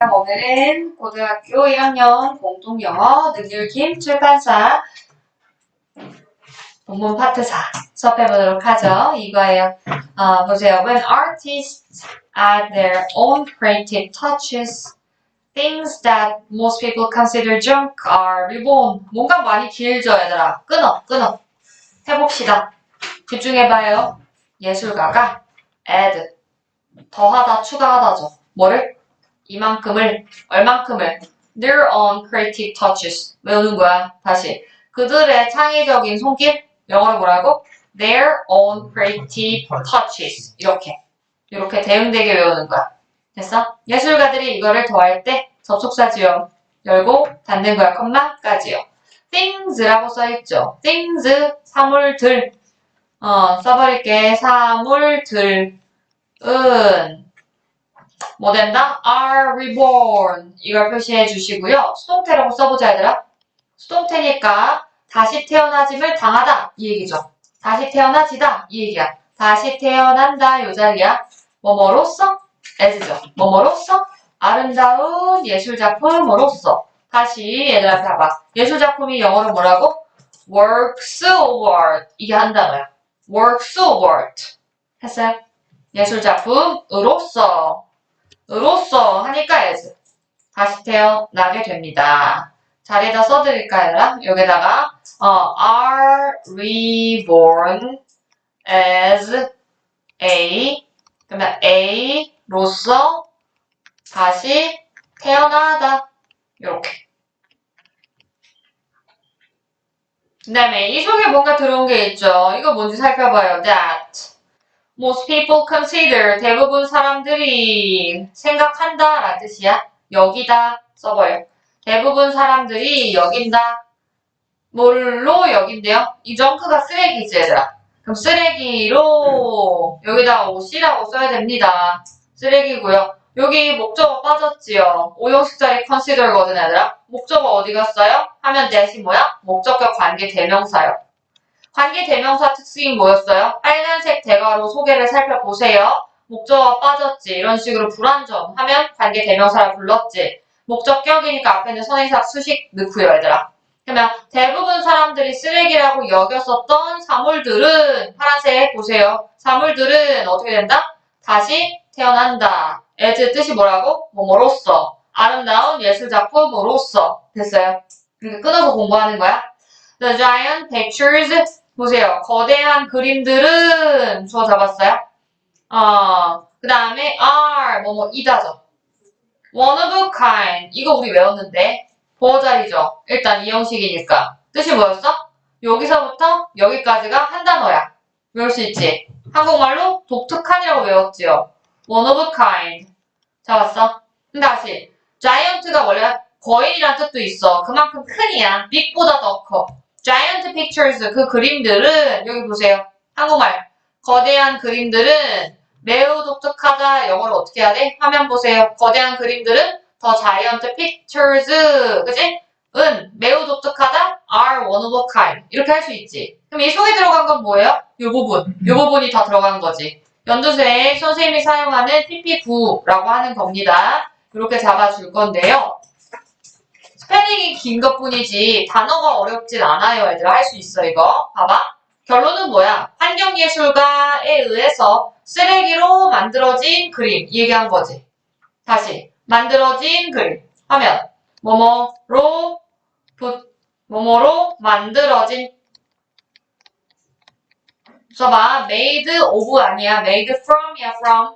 오늘은 고등학교 1학년 공통영어 능률김 출판사 본문 파트 4 수업해보도록 하죠. 이거예요. 어, 보세요. When artists add their own creative touches, things that most people consider junk are reborn. 뭔가 많이 길죠, 얘들아. 끊어, 끊어. 해봅시다. 집중해봐요. 예술가가 add, 더하다, 추가하다죠. 뭐를? 이만큼을, 얼만큼을 their own creative touches 외우는 거야. 다시. 그들의 창의적인 손길, 영어로 뭐라고? their own creative touches. 이렇게. 이렇게 대응되게 외우는 거야. 됐어? 예술가들이 이거를 더할 때 접속사 지어 열고 닫는 거야. 컴마까지요. things라고 써있죠. things, 사물들. 어, 써버릴게. 사물들은 뭐 된다? are reborn. 이걸 표시해 주시고요. 수동태라고 써보자, 얘들아. 수동태니까 다시 태어나짐을 당하다. 이 얘기죠. 다시 태어나지다. 이 얘기야. 다시 태어난다. 요 자리야. 뭐뭐로써? as죠. 뭐뭐로써? 아름다운 예술작품으로써. 다시 얘들아 봐봐. 예술작품이 영어로 뭐라고? works of art. 이게 한 단어야. works of art. 했어요? 예술작품으로써. 으로써 하니까 as. 다시 태어나게 됩니다. 자리에다 써드릴까요? 여기다가 어, are reborn as a 그러면 a로서 다시 태어나다 이렇게 그 다음에 이 속에 뭔가 들어온 게 있죠. 이거 뭔지 살펴봐요. that most people consider 대부분 사람들이 생각한다 라는 뜻이야. 여기다 써봐요. 대부분 사람들이 여긴다. 뭘로 여긴대요? 이 정크가 쓰레기지 얘들아. 그럼 쓰레기로 여기다 옷이라고 써야 됩니다. 쓰레기고요. 여기 목적어 빠졌지요. 오형식 자리 consider거든 얘들아. 목적어 어디 갔어요? 하면 대신 뭐야? 목적격 관계 대명사요. 관계 대명사 특징이 뭐였어요? 빨간색 대괄호 소개를 살펴보세요. 목적어 빠졌지. 이런 식으로 불완전 하면 관계 대명사를 불렀지. 목적격이니까 앞에 는 선행사 수식 넣고요, 얘들아. 그러면 대부분 사람들이 쓰레기라고 여겼었던 사물들은 파란색 보세요. 사물들은 어떻게 된다? 다시 태어난다. as 뜻이 뭐라고? 뭐뭐로써. 아름다운 예술작품으로써. 됐어요. 이렇게 끊어서 공부하는 거야. The giant pictures 보세요. 거대한 그림들은 주어 잡았어요. 어, 그 다음에 are 뭐뭐 이다죠. one of a kind 이거 우리 외웠는데 보어자리죠. 일단 이 형식이니까 뜻이 뭐였어? 여기서부터 여기까지가 한 단어야. 외울 수 있지. 한국말로 독특한이라고 외웠지요. one of a kind 잡았어? 그럼 다시 giant가 원래 거인이란 뜻도 있어. 그만큼 큰이야. big보다 더 커. Giant pictures 그 그림들은 여기 보세요. 한국말 거대한 그림들은 매우 독특하다. 영어로 어떻게 해야 돼? 화면 보세요. 거대한 그림들은 더 giant pictures 그지? 은 매우 독특하다. are one of a kind 이렇게 할 수 있지. 그럼 이 속에 들어간 건 뭐예요? 이 부분. 이 부분이 다 들어간 거지. 연두색 선생님이 사용하는 PP9라고 하는 겁니다. 이렇게 잡아줄 건데요. 스펠링이 긴 것 뿐이지 단어가 어렵진 않아요. 애들 할수 있어 이거. 봐봐. 결론은 뭐야? 환경예술가에 의해서 쓰레기로 만들어진 그림 이 얘기한 거지. 다시 만들어진 그림 하면 뭐뭐로 부, 뭐뭐로 만들어진 써봐 made of 아니야 made from이야 from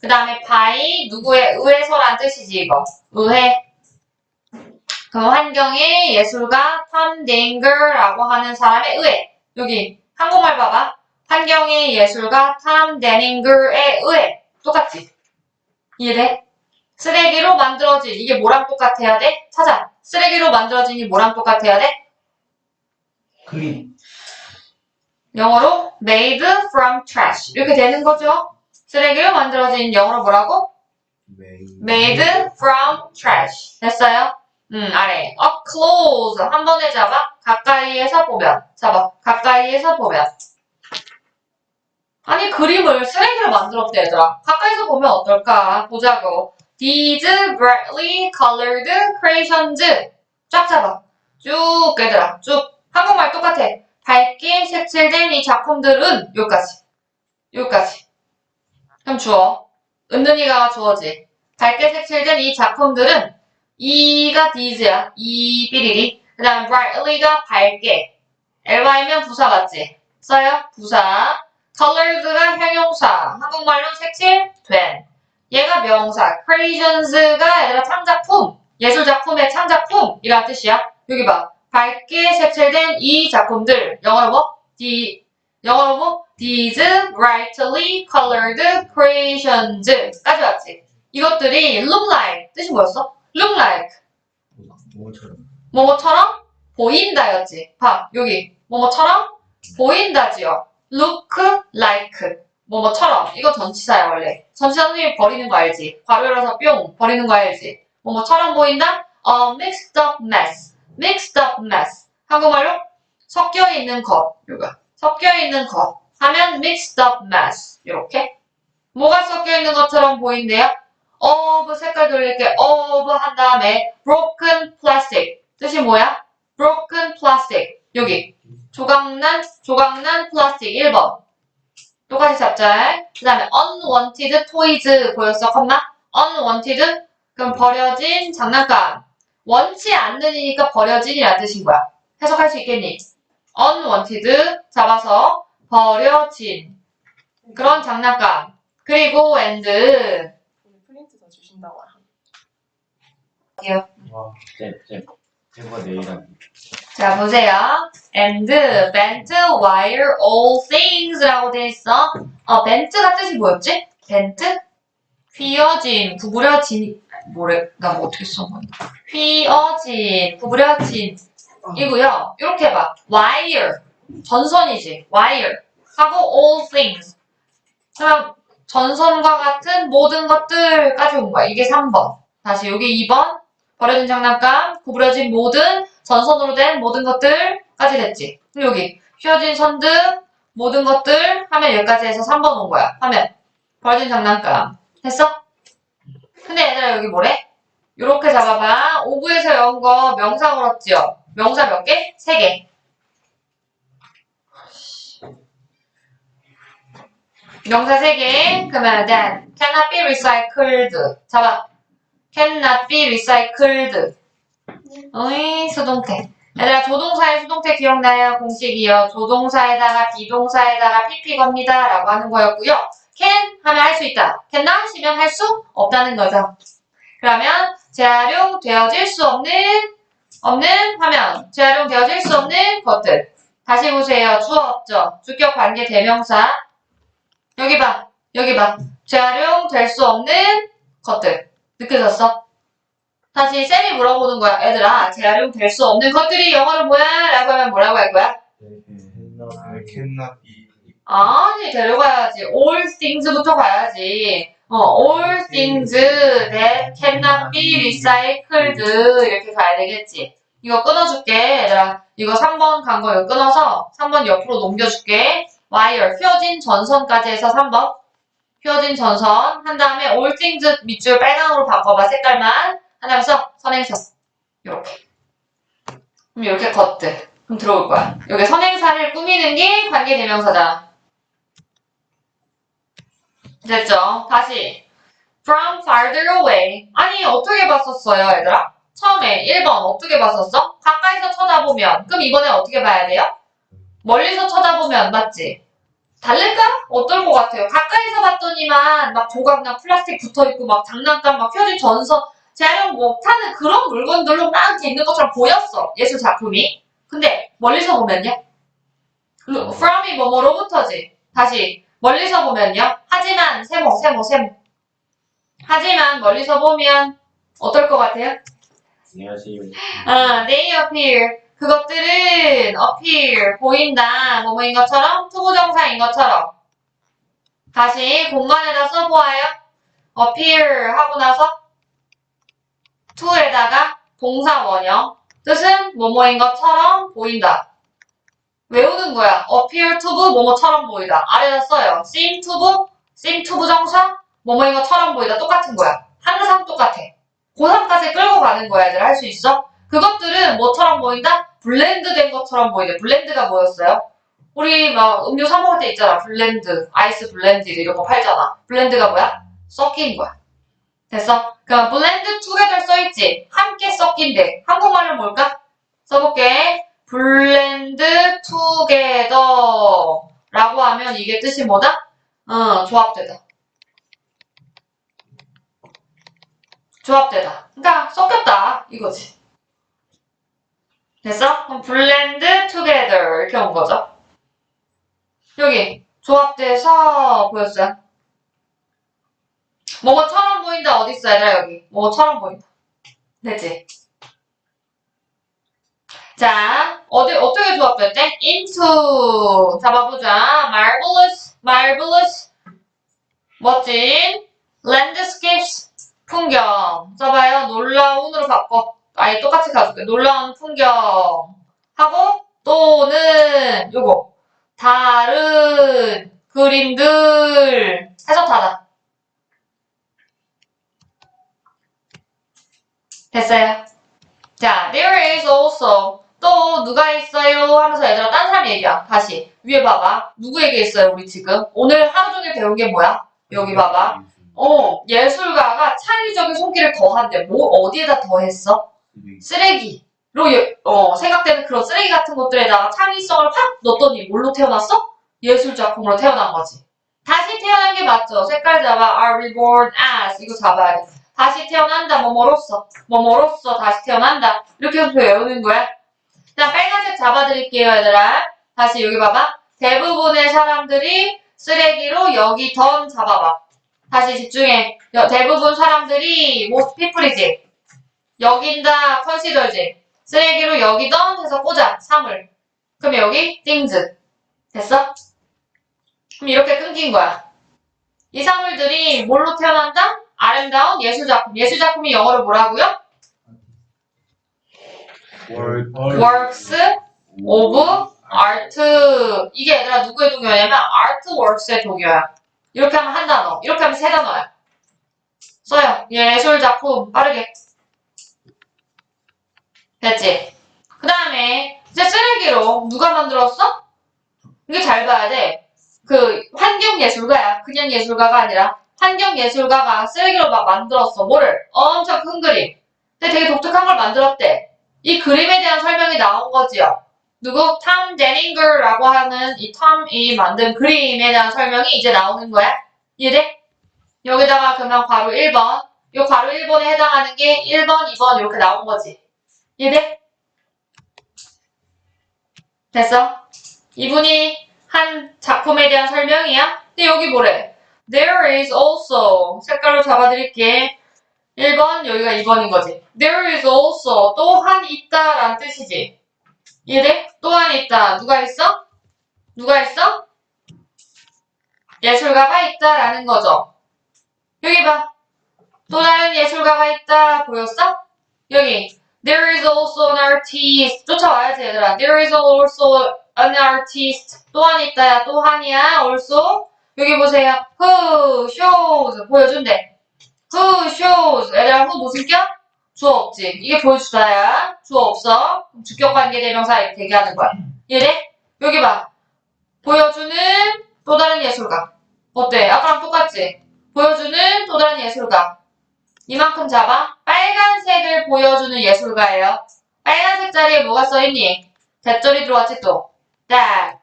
그 다음에 by 누구에 의해서란 뜻이지 이거 의해 그 환경의 예술가 탐 댕거라고 하는 사람에 의해 여기 한국말 봐봐 환경의 예술가 탐 데닝거에 의해 똑같지 이해돼? 쓰레기로 만들어진 이게 뭐랑 똑같아야 돼? 찾아 쓰레기로 만들어진이 뭐랑 똑같아야 돼? 그림 영어로 made from trash 이렇게 되는 거죠 쓰레기로 만들어진 영어로 뭐라고? made from trash 됐어요? 음 아래 up close 한 번에 잡아 가까이에서 보면 잡아 가까이에서 보면 아니 그림을 쓰레기로 만들었대 얘들아 가까이서 보면 어떨까 보자고 these brightly colored creations. 쫙 잡아. 쭉 얘들아. 쭉. 한국말 똑같아. 밝게 색칠된 이 작품들은 여기까지. 여기까지. 그럼 주어. 은는이가 주어지. 밝게 색칠된 이 작품들은 이가 these야. 이 삐리리. 그 다음 brightly가 밝게. ly면 부사 같지? 써요? 부사. colored가 형용사. 한국말로 색칠된. 얘가 명사. creations가 얘들아 창작품. 예술작품의 창작품이란 뜻이야. 여기 봐. 밝게 색칠된 이 작품들. 영어로 뭐? The, 영어로 뭐? These brightly colored creations. 까지 왔지? 이것들이 look like. 뜻이 뭐였어? Look like. 뭐처럼. 뭐뭐처럼 보인다였지. 봐, 여기. 뭐뭐처럼 보인다지요. look like. 뭐뭐처럼. 이거 전치사야, 원래. 전치사 선생님이 버리는 거 알지? 괄호 열어서 뿅. 버리는 거 알지? 뭐뭐처럼 보인다? A mixed up mess. mixed up mess. 한국말로 섞여 있는 것. 이거. 섞여 있는 것. 하면 mixed up mess. 이렇게. 뭐가 섞여 있는 것처럼 보인대요? Of 색깔 돌릴게. of 한 다음에 broken plastic. 뜻이 뭐야? broken plastic. 여기. 조각난, 조각난 플라스틱 1번. 똑같이 잡자. 그 다음에 unwanted toys 보였어, 컴마? unwanted? 그럼 버려진 장난감. 원치 않는이니까 버려진이라는 뜻인 거야. 해석할 수 있겠니? unwanted 잡아서 버려진 그런 장난감. 그리고 and 주신다고 하는 와, 쌤, 쌤. 쌤과 내일은 자, 보세요. and bent wire all things라고 돼 있어. 어, bent가 뜻이 뭐였지? bent? 휘어진, 구부려진, 뭐래, 나 뭐 어떻게 써? 휘어진, 구부려진. 이고요. 이렇게 봐. wire. 전선이지. wire. 하고 all things. 그럼 전선과 같은 모든 것들까지 온 거야. 이게 3번. 다시 여기 2번. 버려진 장난감, 구부려진 모든 전선으로 된 모든 것들까지 됐지. 그럼 여기 휘어진 선 등 모든 것들 하면 여기까지 해서 3번 온 거야. 하면 버려진 장난감 됐어? 근데 얘들아 여기 뭐래? 요렇게 잡아봐. 5구에서 외운 거 명사 걸었지요? 명사 몇 개? 3개. 명사 3개. 그러면 then cannot be recycled. 잡아. cannot be recycled. 어이, 수동태. 얘들아, 조동사의 수동태 기억나요? 공식이요. 조동사에다가 비동사에다가 pp 겁니다. 라고 하는 거였고요. can 하면 할 수 있다. cannot이면 할 수 없다는 거죠. 그러면 재활용되어질 수 없는 없는 하면 재활용되어질 수 없는 것들. 다시 보세요. 주어 없죠? 주격 관계 대명사. 여기 봐. 여기 봐. 재활용될 수 없는 것들. 느껴졌어? 다시 쌤이 물어보는 거야. 얘들아, 재활용될 수 없는 것들이 영어로 뭐야? 라고 하면 뭐라고 할 거야? Cannot be. 아니, 데려가야지. all things부터 가야지. 어, all things that cannot be recycled. 이렇게 가야 되겠지. 이거 끊어줄게. 얘들아, 이거 3번 간 거 끊어서 3번 옆으로 넘겨줄게. Wire, 휘어진 전선까지 해서 3번. 휘어진 전선. 한 다음에 things 밑줄 빨강으로 바꿔봐. 색깔만. 하면서 선행사. 이렇게. 그럼 이렇게 겉들. 그럼 들어올 거야. 여기 선행사를 꾸미는 게 관계대명사다. 됐죠? 다시. From farther away. 아니, 어떻게 봤었어요, 얘들아? 처음에 1번 어떻게 봤었어? 가까이서 쳐다보면. 그럼 이번에 어떻게 봐야 돼요? 멀리서 쳐다보면, 맞지? 다를까? 어떨 것 같아요? 가까이서 봤더니만 막 조각나 플라스틱 붙어있고 막 장난감 막 펴진 전선 재활용 못하는 그런 물건들로 막 이렇게 있는 것처럼 보였어. 예술 작품이. 근데 멀리서 보면요. 루- from이 뭐뭐로부터지. 다시 멀리서 보면요. 하지만 세모 세모 세모. 하지만 멀리서 보면 어떨 것 같아요? 안녕하세요. 아, they appear. 그것들은 appear 보인다. 뭐뭐인 것처럼 투부정사인 것처럼. 다시 공간에다 써보아요. appear 하고 나서 to에다가 동사 원형. 뜻은 뭐뭐인 것처럼 보인다. 외우는 거야. appear to be 뭐뭐처럼 보이다. 아래다 써요. seem to be, seem to 부정사 뭐뭐인 것처럼 보이다. 똑같은 거야. 항상 똑같아. 똑같아. 고3까지 끌고 가는 거야, 얘들. 할 수 있어? 그것들은 뭐처럼 보인다? 블렌드 된 것처럼 보이네. 블렌드가 뭐였어요? 우리 막 음료 사 먹을 때 있잖아. 블렌드, 아이스 블렌드 이런 거 팔잖아. 블렌드가 뭐야? 섞인 거야. 됐어? 그럼 블렌드 투게더 써있지? 함께 섞인대. 한국말로 뭘까? 써볼게. 블렌드 투게더 라고 하면 이게 뜻이 뭐다? 어, 조합되다. 조합되다. 그러니까 섞였다. 이거지. 됐어? 그럼 블렌드 투게더 이렇게 온 거죠. 여기 조합돼서 보였어요. 뭐뭐처럼 보인다 어디 있어 얘들아 여기 뭐뭐처럼 보인다. 됐지? 자 어디 어떻게 조합됐대? into 잡아보자. marvelous, marvelous 멋진 landscapes 풍경 써봐요. 놀라운으로 바꿔. 아예 똑같이 가줄게. 놀라운 풍경 하고 또는 요거 다른 그림들 닫아. 됐어요. 자, there is also 또 누가 있어요 하면서 얘들아 딴 사람 얘기야. 다시 위에 봐봐. 누구 얘기했어요 우리 지금? 오늘 하루 종일 배운 게 뭐야? 여기 봐봐. 어, 예술가가 창의적인 손길을 더한대. 뭐 어디에다 더했어? 쓰레기로 예- 어, 생각되는 그런 쓰레기 같은 것들에다가 창의성을 팍 넣었더니 뭘로 태어났어? 예술 작품으로 태어난 거지. 다시 태어난 게 맞죠? 색깔 잡아. are reborn as 이거 잡아야 돼. 다시 태어난다. 뭐뭐로써. 뭐뭐로써 다시 태어난다. 이렇게 해서 외우는 거야. 자, 빨간색 잡아드릴게요, 얘들아. 다시 여기 봐봐. 대부분의 사람들이 쓰레기로 여기 던 잡아봐. 다시 집중해. 여- 대부분 사람들이 most people이지. 여긴다 컨시더지. 쓰레기로 여기던 해서 꽂아. 사물. 그럼 여기 things. 됐어? 그럼 이렇게 끊긴 거야. 이 사물들이 뭘로 태어난다? 아름다운 예술작품. 예술작품이 영어로 뭐라고요? 월 works of art. 이게 얘들아 누구의 동요냐면 artworks의 동요야. 이렇게 하면 한 단어. 이렇게 하면 세 단어야. 써요. 예술작품. 빠르게. 됐지? 그 다음에 이제 쓰레기로 누가 만들었어? 이게 잘 봐야 돼. 그 환경예술가야. 그냥 예술가가 아니라 환경예술가가 쓰레기로 막 만들었어. 뭐를? 엄청 큰 그림. 근데 되게 독특한 걸 만들었대. 이 그림에 대한 설명이 나온 거지요. 누구? 탐 데닝글라고 하는 이 탐이 만든 그림에 대한 설명이 이제 나오는 거야. 이해돼? 여기다가 그러면 괄호 1번. 이 괄호 1번에 해당하는 게 1번, 2번 이렇게 나온 거지. 이해돼? 됐어? 이분이 한 작품에 대한 설명이야? 근데 여기 뭐래? There is also 색깔로 잡아드릴게. 1번, 여기가 2번인 거지. There is also 또한 있다 라는 뜻이지. 이해돼? 또한 있다. 누가 있어? 누가 있어? 예술가가 있다 라는 거죠. 여기 봐. 또 다른 예술가가 있다. 보였어? 여기. There is also an artist. 쫓아와야지 얘들아. There is also an artist. 또한 있다야. 또한이야. also. 여기 보세요. Who shows. 보여준대. Who shows. 얘들아, who 무슨 격? 주어 없지. 이게 보여주다야. 주어 없어. 그럼 주격 관계 대명사 이렇게 얘기하는 거야. 얘네? 여기 봐. 보여주는 또 다른 예술가. 어때? 아까랑 똑같지? 보여주는 또 다른 예술가. 이만큼 잡아. 빨간색을 보여주는 예술가예요. 빨간색 자리에 뭐가 써있니? 대절이 들어왔지 또. That.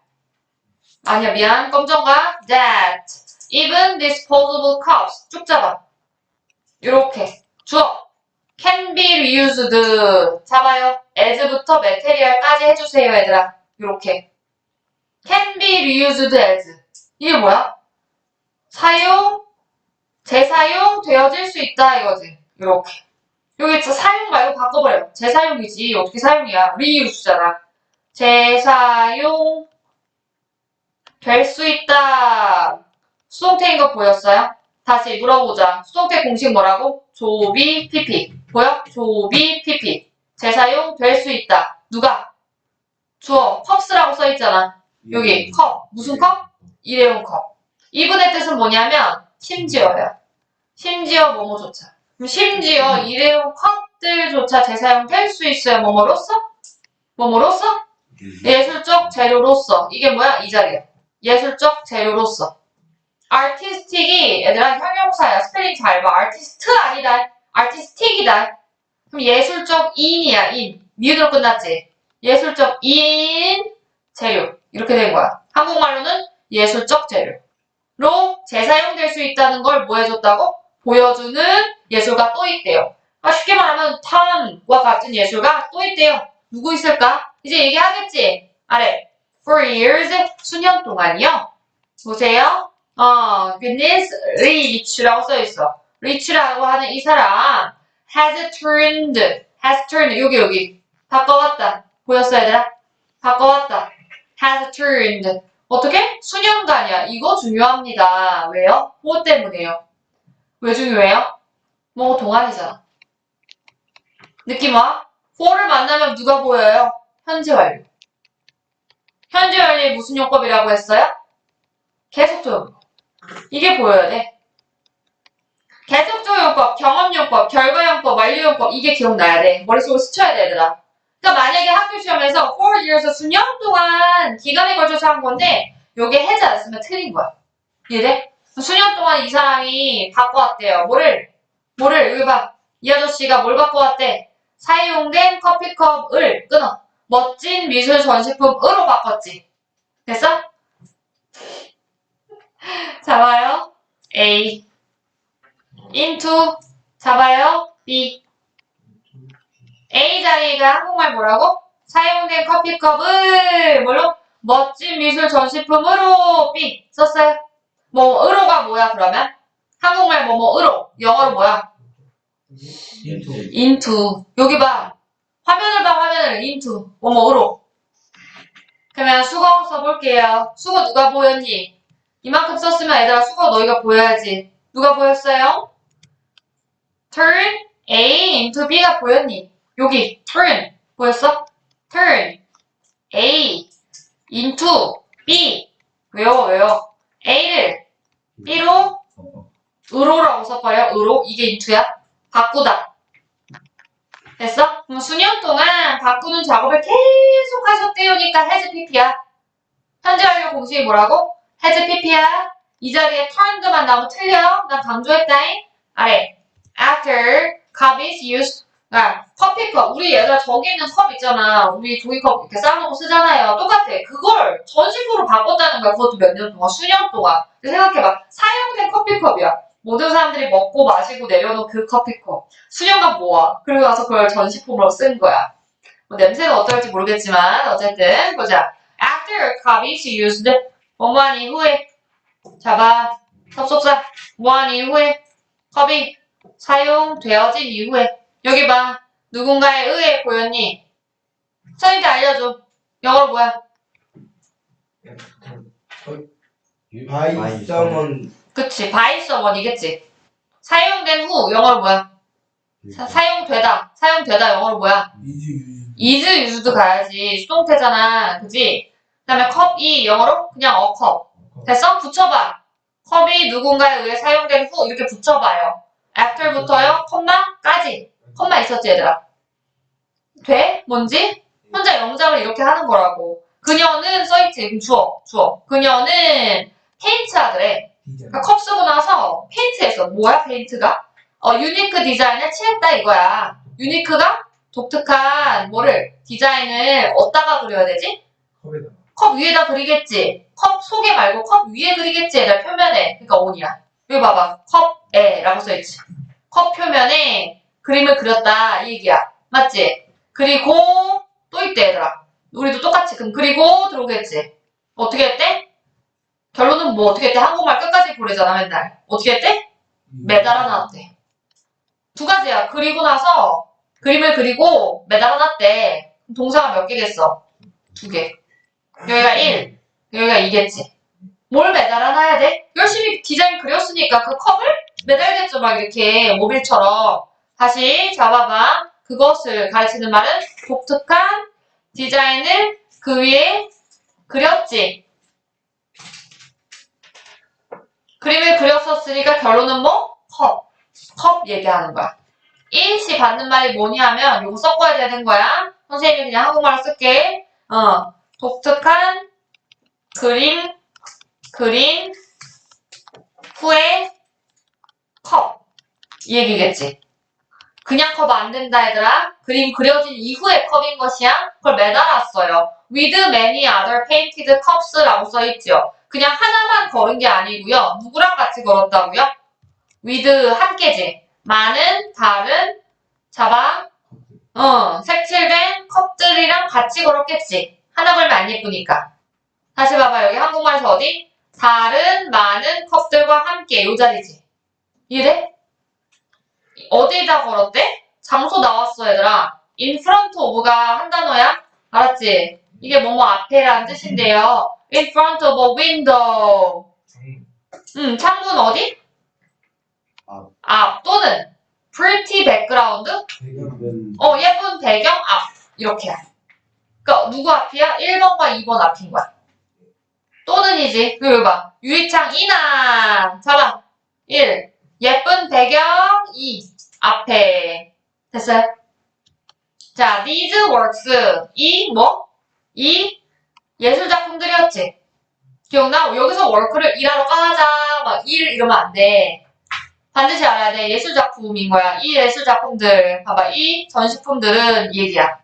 아니야 미안. 검정가. That. Even disposable cups. 쭉 잡아. 요렇게. 주어. can be reused. 잡아요. as부터 material까지 해주세요, 얘들아. 요렇게. can be reused as. 이게 뭐야? 사용, 재사용 되어질 수 있다, 이거지. 요렇게. 여기 저 사용 말고 바꿔버려요. 재사용이지. 어떻게 사용이야? reuse잖아. 재사용 될 수 있다. 수동태인 거 보였어요? 다시 물어보자. 수동태 공식 뭐라고? 조비 PP. 보여? 조비 PP. 재사용 될 수 있다. 누가? 주어. 컵스라고 써있잖아. 여기 컵. 무슨 컵? 일회용 컵. 이분의 뜻은 뭐냐면 심지어야. 심지어 뭐뭐조차. 심지어 일회용 컵들조차 재사용 될 수 있어요. 뭐뭐로써? 뭐뭐로써? 예술적 재료로서. 이게 뭐야? 이 자리야. 예술적 재료로서. artistic이 얘들아 형용사야. 스펠링 잘 봐. artist 아니다. artistic이다. 그럼 예술적 인이야. 인. 미음으로 끝났지. 예술적 인 재료. 이렇게 된 거야. 한국말로는 예술적 재료 로 재사용될 수 있다는 걸 뭐 해줬다고? 보여주는 예술가 또 있대요. 아, 쉽게 말하면 탐과 같은 예술가 또 있대요. 누구 있을까? 이제 얘기하겠지? 아래. For years, 수년 동안이요. 보세요. 어, goodness rich라고 써있어. rich라고 하는 이 사람 has turned, has turned, 여기, 여기. 바꿔왔다. 보였어, 얘들아? 바꿔왔다. has turned. 어떻게? 수년간이야. 이거 중요합니다. 왜요? 뭐 때문에요? 왜 중요해요? 뭐 동안이잖아. 느낌 와? for를 만나면 누가 보여요? 현재 완료. 현재 완료의 무슨 용법이라고 했어요? 계속적 용법. 이게 보여야 돼. 계속적 용법, 경험 용법, 결과 용법, 완료 용법 이게 기억나야 돼. 머릿속에 스쳐야 돼, 얘들아. 그러니까 만약에 학교 시험에서 4 years 수년 동안 기간에 걸쳐서 한 건데 요게 해지 않았으면 틀린 거야. 이해돼? 수년 동안 이 사람이 바꿔왔대요. 뭐를? 뭐를? 여기 봐. 이 아저씨가 뭘 바꿔왔대? 사용된 커피컵을 끊어. 멋진 미술 전시품으로 바꿨지. 됐어? 잡아요. A. into. 잡아요. B. A 자리가 한국말 뭐라고? 사용된 커피컵을 뭘로? 멋진 미술 전시품으로 B 썼어요. 뭐 으로가 뭐야 그러면? 한국말 뭐뭐 으로 영어로 뭐야? 인투. into 여기 봐 화면을 봐 화면을 into 뭐뭐 으로 그러면 수거 써볼게요 수거 누가 보였니? 이만큼 썼으면 얘들아 수거 너희가 보여야지 누가 보였어요? turn A into B가 보였니? 여기 turn 보였어? turn A into B. 외워 외워 A를 B로 으로라고 써버려 으로? 이게 인투야? 바꾸다. 됐어? 그럼 수년 동안 바꾸는 작업을 계속 하셨대요니까 해즈 PP야. 현재 완료 공식이 뭐라고? 해즈 PP야. 이 자리에 turned만 나오면 틀려. 난 강조했다잉. 아래 after cup is used 아, 커피컵. 우리 얘들아 저기 있는 컵 있잖아. 우리 종이컵 이렇게 쌓아놓고 쓰잖아요. 똑같아. 그걸 전식으로 바꿨다는 거야. 그것도 몇 년 동안, 수년 동안. 생각해봐. 사용된 커피컵이야. 모든 사람들이 먹고 마시고 내려놓은 그 커피컵. 수년간 모아. 그리고 나서 그걸 전시품으로 쓴 거야. 뭐 냄새는 어떨지 모르겠지만 어쨌든 보자. After a cup is used. 뭐뭐한 이후에 잡아. 섭섭사. 뭐한 이후에 컵이 사용되어진 이후에 여기 봐. 누군가에 의해 보였니? 선생님한테 알려줘. 영어로 뭐야? 바이 서먼 그치. by someone이겠지. 사용된 후 영어로 뭐야? 사, 사용되다. 사용되다 영어로 뭐야? 이즈 유즈 is used 가야지. 수동태잖아. 그지? 그 다음에 컵이 영어로 그냥 a cup. 됐어? 붙여봐. 컵이 누군가에 의해 사용된 후 이렇게 붙여봐요. after부터요. 컴마까지. 컴마 있었지 얘들아. 돼? 뭔지? 혼자 영작을 이렇게 하는 거라고. 그녀는 써있지. 그럼 주어. 주어. 그녀는 페인트 하더래. 그러니까 컵 쓰고 나서 페인트 했어. 뭐야 페인트가? 어, 유니크 디자인을 칠했다 이거야. 유니크가 독특한 뭐를 디자인을 어디다가 그려야 되지? 컵에다가 컵 위에다 그리겠지. 컵 속에 말고 컵 위에 그리겠지. 얘들 표면에. 그러니까 온이야. 여기 봐봐. 컵에라고 써있지. 컵 표면에 그림을 그렸다 이 얘기야. 맞지? 그리고 또 있대 얘들아. 우리도 똑같이 그럼 그리고 들어오겠지. 어떻게 했대? 결론은 뭐 어떻게 했대? 한국말 끝까지 보내잖아 맨날. 어떻게 했대? 매달아 놨대. 두 가지야. 그리고 나서 그림을 그리고 매달아 놨대. 그럼 동사가 몇 개겠어? 두 개. 여기가 1, 여기가 2겠지. 뭘 매달아 놔야 돼? 열심히 디자인 그렸으니까 그 컵을 매달겠죠. 막 이렇게 모빌처럼. 다시 잡아봐. 그것을 가르치는 말은 독특한 디자인을 그 위에 그렸지. 그림을 그렸었으니까 결론은 뭐? 컵. 컵 얘기하는 거야. 일시 받는 말이 뭐냐면 요거 섞어야 되는 거야. 선생님이 그냥 한국말로 쓸게. 어, 독특한 그림, 그림 후에 컵. 이 얘기겠지. 그냥 컵 안 된다 얘들아. 그림 그려진 이후의 컵인 것이야. 그걸 매달았어요. With many other painted cups라고 써있죠. 그냥 하나만 걸은 게 아니고요. 누구랑 같이 걸었다고요? with 함께지. 많은 다른 잡아 어 색칠된 컵들이랑 같이 걸었겠지. 하나 걸면 안 예쁘니까. 다시 봐봐 여기 한국말에서 어디? 다른 많은 컵들과 함께 요 자리지. 이해돼? 어디에다 걸었대? 장소 나왔어 얘들아. in front of가 한 단어야. 알았지? 이게 뭐뭐 앞에라는 뜻인데요. in front of a window. 음, 창문 어디? 앞. 앞 또는 pretty background. 어, 예쁜 배경 앞. 이렇게야. 그니까 누구 앞이야? 1번과 2번 앞인 거야. 또는이지. 그리고 봐. 유리창 이나. 잡아. 1. 예쁜 배경 2. 앞에. 됐어요? 자, these works. 이 뭐? 이 예술 작품들이었지. 기억나? 여기서 work를 일하러 가자. 막 일 이러면 안 돼. 반드시 알아야 돼. 예술 작품인 거야. 이 예술 작품들. 봐봐. 이 전시품들은 이 얘기야.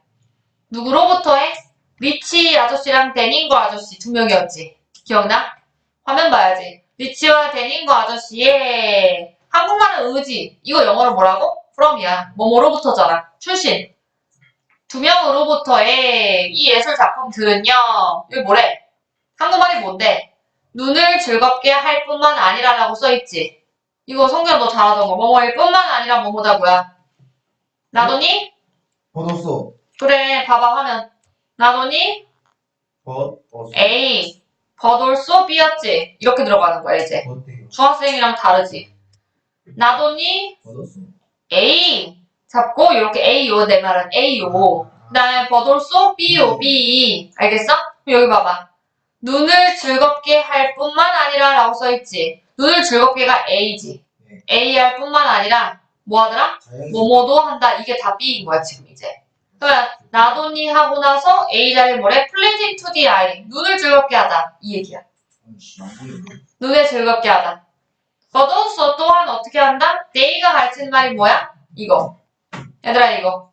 누구로부터 해? 리치 아저씨랑 데닝거 아저씨 두 명이었지. 기억나? 화면 봐야지. 리치와 데닝거 아저씨의 한국말은 의지. 이거 영어로 뭐라고? from이야. 뭐뭐로부터잖아. 출신. 두 명으로부터의 이 예술 작품들은요. 이거 뭐래? 한국말이 뭔데? 눈을 즐겁게 할 뿐만 아니라라고 써있지. 이거 성경 너 잘하던 거. 뭐뭐일 뿐만 아니라 뭐뭐다고야. 나도니? 버섯소 그래, 봐봐 하면. 나도니? 버섯 A. 버돌소 B였지. 이렇게 들어가는 거야, 이제. 버태요 중학생이랑 다르지. 나도니? 버섯소 A. 잡고, 이렇게 A요, 내 말은 A요. 그 다음에 버돌소 B요, B. 알겠어? 그럼 여기 봐봐. 눈을 즐겁게 할 뿐만 아니라 라고 써있지. 눈을 즐겁게가 A지. 네. A 할 뿐만 아니라, 뭐 하더라? 자연 뭐뭐도 한다. 이게 다 B인 거야, 지금 이제. 그러면 나도니 하고 나서 A 자리 뭐래? to the eye. 눈을 즐겁게 하다. 이 얘기야. 눈에 즐겁게 하다. Also 또한 어떻게 한다? they가 가르치는 말이 뭐야? 이거. 얘들아 이거.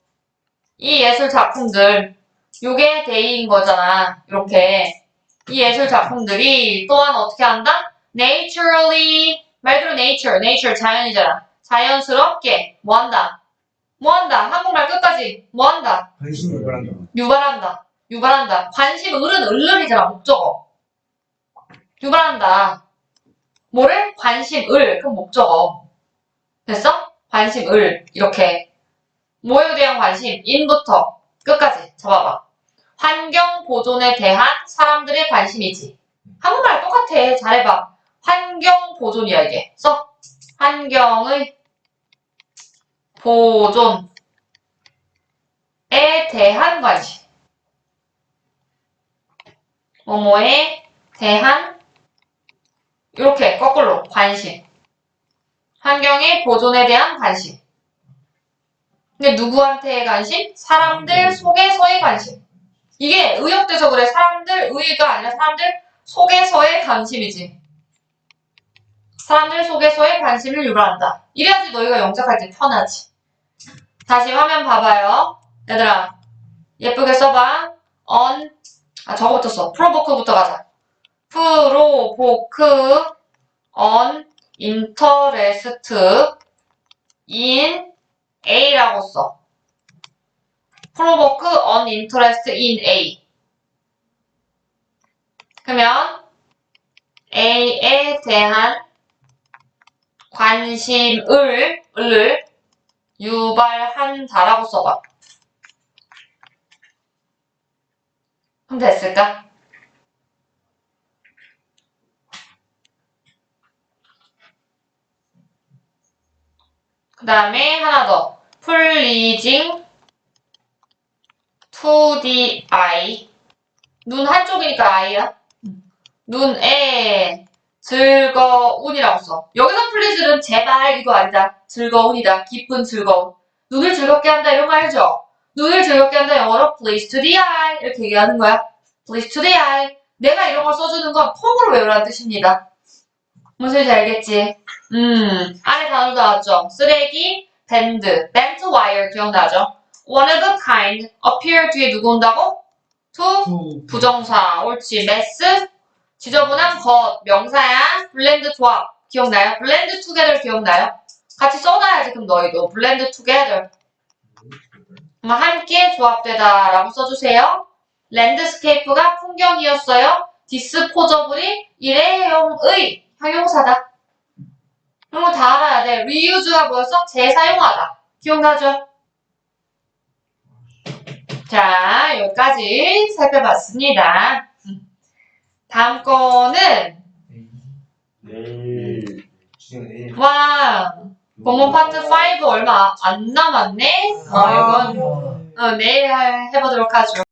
이 예술 작품들. 요게 they인 거잖아. 이렇게. 이 예술 작품들이 또한 어떻게 한다? naturally. 말 그대로 nature. nature 자연이잖아. 자연스럽게 뭐 한다? 뭐 한다? 한국말 끝까지 뭐 한다? 관심을 바란다 유발한다. 유발한다. 관심, 을은 을을이잖아, 목적어. 유발한다. 뭐를? 관심, 을. 그럼 목적어. 됐어? 관심, 을. 이렇게. 뭐에 대한 관심? 인부터 끝까지 잡아봐. 환경 보존에 대한 사람들의 관심이지. 한국말 똑같아. 잘해봐. 환경 보존이야, 이게. 써. 환경의 보존. 에 대한 관심. 뭐뭐에 대한 이렇게 거꾸로 관심. 환경의 보존에 대한 관심. 근데 누구한테의 관심? 사람들 속에서의 관심. 이게 의역돼서 그래. 사람들 의가 아니라 사람들 속에서의 관심이지. 사람들 속에서의 관심을 유발한다. 이래야지 너희가 영작할 때 편하지. 다시 화면 봐봐요. 얘들아, 예쁘게 써봐. on, 아, 저거부터 써. 프로보크부터 가자. 프로보크, on, interest, in, A라고 써. 프로보크, on, interest, in A. 그러면, A에 대한 관심을, 을, 유발한다라고 써봐. 그럼 됐을까? 그 다음에 하나 더. pleasing to the eye. 눈 한쪽이니까 eye야. 눈에 즐거운이라고 써. 여기서 please는 제발 이거 아니다. 즐거운이다. 기쁜 즐거운. 눈을 즐겁게 한다 이런 거 알죠? 눈을 즐겁게 한다 영어로 please to the eye 이렇게 얘기하는 거야. please to the eye. 내가 이런 걸 써주는 건 폼으로 외우라는 뜻입니다. 무슨 소리인지 알겠지? 음, 안에 단어 나왔죠? 쓰레기, 밴드, bent wire 기억나죠? one of a kind, appear 뒤에 누구 온다고? to, 투. 부정사, 옳지, mess, 지저분한 것, 명사야, blend 조합, 기억나요? blend together 기억나요? 같이 써놔야지, 그럼 너희도. blend together. 음, 함께 조합되다 라고 써주세요. 랜드스케이프가 풍경이었어요. 디스포저블이 일회용의 형용사다. 이런 거 다 알아야 돼. 리유즈가 뭐였어? 재사용하다. 기억나죠? 자, 여기까지 살펴봤습니다. 음. 다음 거는 내일. 와 본문 파트 5 얼마 안 남았네. 어, 이건 어, 내일 해- 해보도록 하죠.